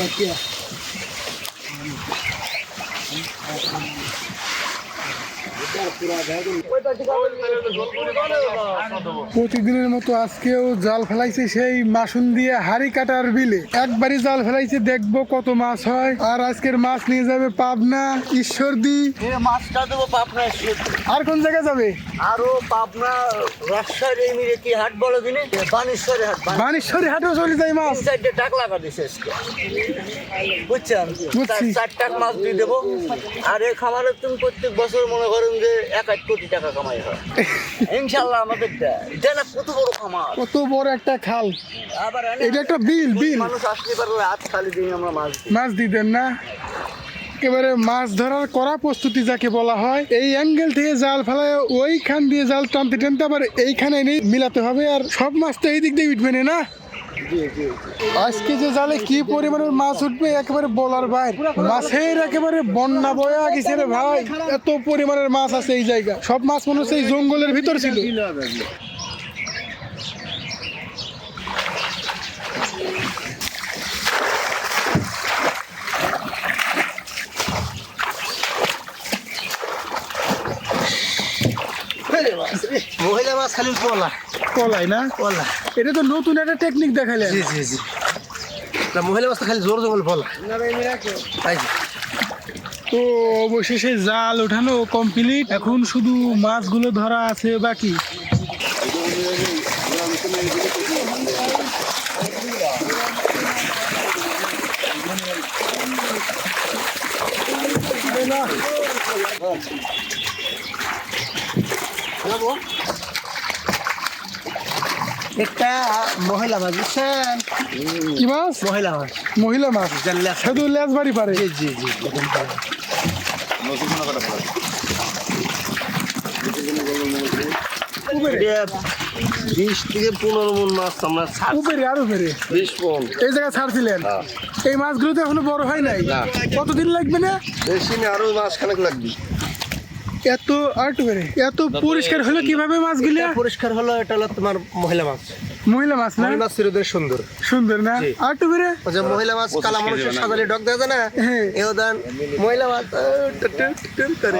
再见。প্রতিদিনের মতো আজকেও জাল ফেলাইছে সেই মাসুন দিয়ে হাড়ি কাটার বিলে। একবারই জাল ফেলাইছে দেখব কত মাছ হয়। আর আজকের মাছ নিয়ে যাবে পাবনা ঈশ্বরদী। মাছটা দেবো পাবনা আর কোন জায়গায় যাবে? আরও পাবনা রাজশাহীর এই মিরে হাট বলো দিনে? বানেশ্বরে হাট বান- বানেশ্বরী হাটেও চলে যায় মাছ। চারটে টাক লাগা দিছে বুঝছেন? বুঝছি। চার- টাক মাছ দিয়ে দেবো। আর এই খামারে তুমি প্রত্যেক বছর মনে যে এক কোটি টাকা কামাই হয়। ইনশাল্লাহ আমাদের দেয় এটা না কত বড় খামার। কত বড় একটা খাল। আবার এটা একটা বিল বিল। মানুষ আসতে পারলে হাত খালি দিয়ে আমরা মাছ মাছ দিতেন না। একেবারে মাছ ধরার করা প্রস্তুতি যাকে বলা হয় এই অ্যাঙ্গেল থেকে জাল ফেলায় ওইখান দিয়ে জাল টানতে টানতে আবার এইখানে এনে মিলাতে হবে আর সব মাছ তো এই দিক দিয়ে উঠবে না? আজকে যে জালে কি পরিমাণের মাছ উঠবে একেবারে বলার বাইর। মাছের একেবারে বন্যা বয়া গেছে রে ভাই। এত পরিমাণের মাছ আছে এই জায়গা। সব মাছ মনে হচ্ছে এই জঙ্গলের ভিতর ছিল। মহিলা মাছ খালি পলা কলাই না? পলা এটা তো নতুন একটা টেকনিক দেখাইলেন জি জি জি। না মহিলা মাছ খালি জোর জঙ্গল পলা তাই তো। অবশেষে জাল ওঠানো কমপ্লিট এখন শুধু মাছগুলো ধরা আছে বাকি? একটা মহিলা মাছ বুঝছেন? কি মাছ? মহিলা মাছ। মহিলা মাছ? শুধু লেজ বাড়ি পারে। জি জি জি বিশ থেকে পনেরো মন মাছ আমরা ছাড় উপরে আর উপরে বিশ মন। এই জায়গায় ছাড়ছিলেন? এই মাছগুলো তো এখনও বড় হয় নাই। কতদিন লাগবে না? বেশি না আরও মাস খানেক লাগবে। এত আর্ট করে এত পরিষ্কার হলো কীভাবে মাছগুলো? পরিষ্কার হলো এটা হলো তোমার মহিলা মাছ। মহিলা মাছ না? মহিলা মাছ চিরদের সুন্দর। সুন্দর না? জি। আর্ট বেড়ে ওই যে মহিলা মাছ কালা মানুষের সাজালে ডক দেয় না এ এও দেন মহিলা মাছ করে।